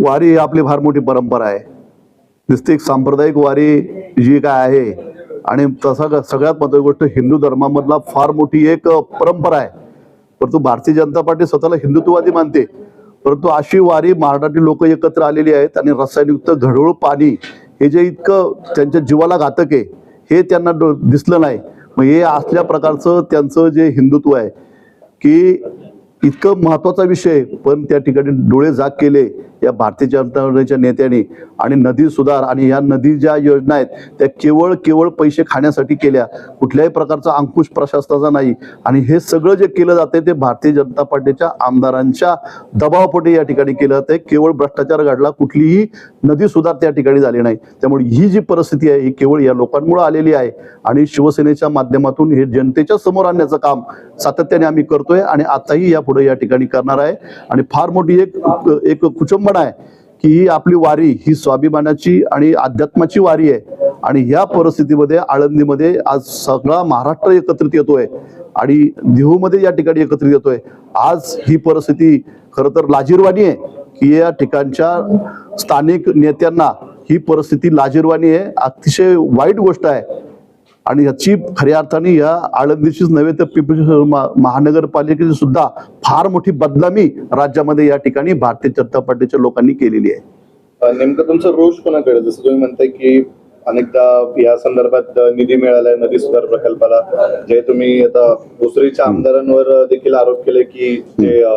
वारी ही आपली फार मोठी परंपरा आहे. नुसती एक सांप्रदायिक वारी जी काय आहे आणि तसा ग- सगळ्यात महत्वाची गोष्ट हिंदू धर्मामधला फार मोठी एक परंपरा आहे. परंतु भारतीय जनता पार्टी स्वतःला हिंदुत्ववादी मानते. परंतु अशी वारी महाराष्ट्रातील लोक एकत्र आलेली आहेत आणि रसायनयुक्त घडोळ पाणी हे जे इतकं त्यांच्या जीवाला घातक आहे हे त्यांना डो- दिसलं नाही. मग हे असल्या प्रकारचं त्यांचं जे हिंदुत्व आहे की इतकं महत्त्वाचा विषय पण त्या ठिकाणी डोळे जाग केले या भारतीय जनता नेत्याने. आणि नदी सुधार आणि या नदी ज्या योजना आहेत त्या केवळ केवळ पैसे खाण्यासाठी केल्या. कुठल्याही प्रकारचा अंकुश प्रशासनाचा नाही. आणि हे सगळं जे केलं जाते ते भारतीय जनता पार्टीच्या आमदारांच्या दबावापोटी या ठिकाणी केलं जाते केवळ भ्रष्टाचार घडला कुठलीही नदी सुधार त्या ठिकाणी झाली नाही. त्यामुळे ही जी परिस्थिती आहे ही केवळ या लोकांमुळे आलेली आहे. आणि शिवसेनेच्या माध्यमातून हे जनतेच्या समोर आणण्याचं काम सातत्याने आम्ही करतोय आणि आताही यापुढे या ठिकाणी करणार आहे. आणि फार मोठी एक एक कुचंबणा आहे. की ही आपली वारी ही स्वाभिमानाची आणि अध्यात्माची वारी आहे. आणि ह्या परिस्थितीमध्ये आळंदीमध्ये आज सगळा महाराष्ट्र एकत्रित येतोय. आणि देहूमध्ये या ठिकाणी एकत्रित येतोय. आज ही परिस्थिती खरं तर लाजीरवाणी आहे की या ठिकाणच्या स्थानिक नेत्यांना ही परिस्थिती लाजीरवाणी आहे. अतिशय वाईट गोष्ट आहे. आणि याची खऱ्या अर्थाने या आळंदीचीच नव्हे तर पिंपरी महानगरपालिकेची सुद्धा फार मोठी बदनामी राज्यामध्ये या ठिकाणी भारतीय जनता पार्टीच्या लोकांनी केलेली आहे. नेमकं तुमचं रोष कोणाकडे? जसं तुम्ही म्हणताय की अनेकदा या संदर्भात निधी मिळालाय नदी सुधार प्रकल्पाला. जे तुम्ही आता भोसरीच्या आमदारांवर देखील आरोप केले की जे अ,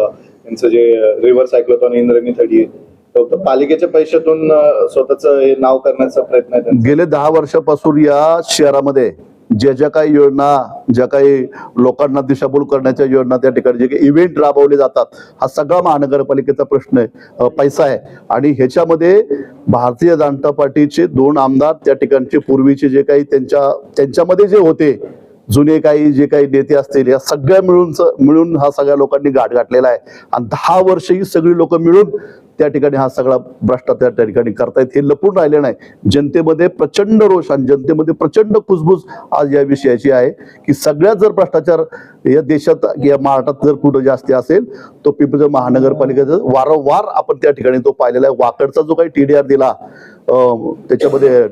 यांचं जे रिव्हर सायक्लोथॉन इंद्रायणी थडी पालिकेच्या पैशातून स्वतःच नाव करण्याचा प्रयत्न आहे गेले दहा वर्षापासून या शहरामध्ये ज्या ज्या काही योजना ज्या काही लोकांना दिशाभूल करण्याच्या योजना त्या ठिकाणी जे काही इव्हेंट राबवले जातात हा सगळा महानगरपालिकेचा प्रश्न आहे. पैसा आहे. आणि ह्याच्यामध्ये भारतीय जनता पार्टीचे दोन आमदार त्या ठिकाणचे पूर्वीचे जे काही त्यांच्या त्यांच्यामध्ये जे होते जुने काही जे काही नेते असतील या सगळ्या मिळून मिळून हा सगळ्या लोकांनी गाठ गाठलेला आहे. आणि दहा वर्ष ही सगळी लोक मिळून त्या ठिकाणी हा सगळा भ्रष्टाचार त्या ठिकाणी करतायत हे लपून राहिले नाही. जनतेमध्ये प्रचंड रोष आणि जनतेमध्ये प्रचंड कुसबुस आज या विषयाची आहे की सगळ्यात जर भ्रष्टाचार या देशात या महाराष्ट्रात जर कुठं जास्त असेल तो पिंपरी महानगरपालिकेचा वारंवार आपण त्या ठिकाणी तो पाहिलेला आहे. वाकडचा जो काही टीडीआर दिला त्याच्यामध्ये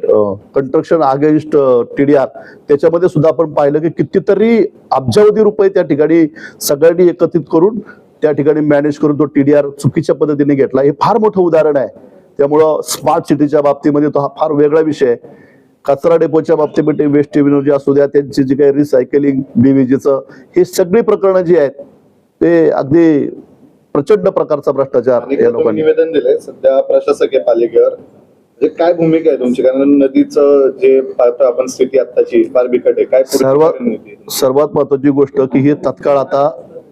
कंस्ट्रक्शन अगेन्स्ट टीडीआर त्याच्यामध्ये सुद्धा आपण पाहिलं की कितीतरी अब्जावधी रुपये त्या ठिकाणी सगळ्यांनी एकत्रित करून त्या ठिकाणी मॅनेज करून तो टीडीआर चुकीच्या पद्धतीने घेतला. हे फार मोठं उदाहरण आहे. त्यामुळं स्मार्ट सिटीच्या बाबतीमध्ये तो हा फार वेगळा विषय आहे. कचरा डेपोच्या बाबतीमध्ये वेस्ट एव्हन्यूची असू द्या त्यांची जी काही रिसायकलिंग बीव्हीजीचं हे सगळी प्रकरणं जी आहेत ते अगदी प्रचंड प्रकारचा भ्रष्टाचार या लोकांनी. निवेदन दिलंय सध्या प्रशासक आहे पालिकेवर. काय भूमिका आहे तुमची? कारण नदीचं जे पाहतो आपण स्थिती आत्ताची फार बिकट आहे. काय सर्वात? सर्वात महत्वाची गोष्ट की हे तत्काळ आता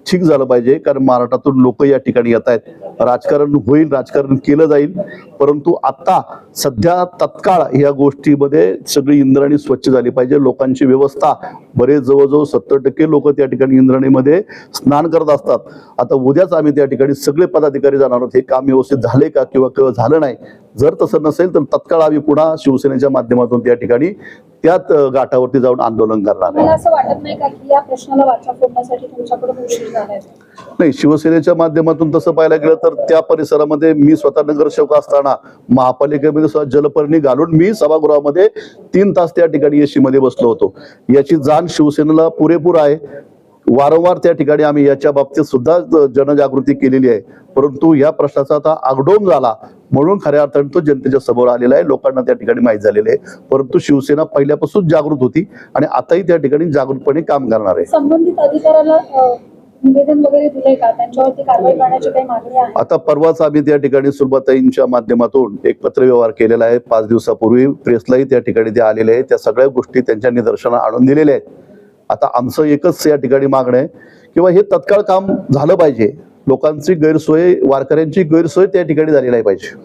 ठीक झालं पाहिजे कारण महाराष्ट्रातून लोक या ठिकाणी येत आहेत. राजकारण होईल राजकारण केलं जाईल. परंतु आता सध्या तत्काळ या गोष्टीमध्ये सगळी इंद्राणी स्वच्छ झाली पाहिजे. लोकांची व्यवस्था बरेच जवळजवळ सत्तर टक्के लोक त्या ठिकाणी इंद्राणीमध्ये स्नान करत असतात. आता उद्याच आम्ही त्या ठिकाणी सगळे पदाधिकारी जाणार आहोत. हे काम व्यवस्थित झाले का किंवा किंवा झालं नाही जर तसं नसेल तर तत्काळ आम्ही पुन्हा शिवसेनेच्या माध्यमातून त्या ठिकाणी त्याच गाठावरती जाऊन आंदोलन करणार आहे असं वाटत नाही का की या प्रश्नाला वाचा फोडण्यासाठी तुमच्याकडून उशीर झालाय? नाही शिवसेनेच्या माध्यमातून तसं पाहायला गेलं तर त्या परिसरामध्ये मी स्वतः नगरसेवक असताना महापालिकेमध्ये जलपर्णी घालून मी सभागृहामध्ये तीन तास त्या ठिकाणी एसी मध्ये बसलो होतो. याची जाण शिवसेनेला पुरेपूर आहे. वारंवार त्या ठिकाणी आम्ही याच्या बाबतीत सुद्धा जनजागृती केलेली आहे. परंतु या प्रश्नाचा आता आगडोम झाला. म्हणून खऱ्या अर्थाने तो जनतेच्या समोर आलेला आहे. लोकांना त्या ठिकाणी माहीत झालेले आहे. परंतु शिवसेना पहिल्यापासून जागृत होती आणि आताही त्या ठिकाणी जागृतपणे काम करणार आहे. संबंधित अधिकाऱ्याला निवेदन वगैरे दिलंय का? त्यांच्यावरती कारवाई करण्याची काही मागणी आहे? आता परवाच आम्ही त्या ठिकाणी सुलभाताईंच्या माध्यमातून एक पत्रव्यवहार केलेला आहे. पाच दिवसापूर्वी प्रेसलाही त्या ठिकाणी ते आलेले आहेत. त्या सगळ्या गोष्टी त्यांच्या निदर्शना आणून दिलेल्या आहेत. आता आमचं एकच या ठिकाणी मागणं आहे किंवा हे तत्काळ काम झालं पाहिजे. लोकांची गैरसोय वारकऱ्यांची गैरसोय त्या ठिकाणी झाली नाही पाहिजे.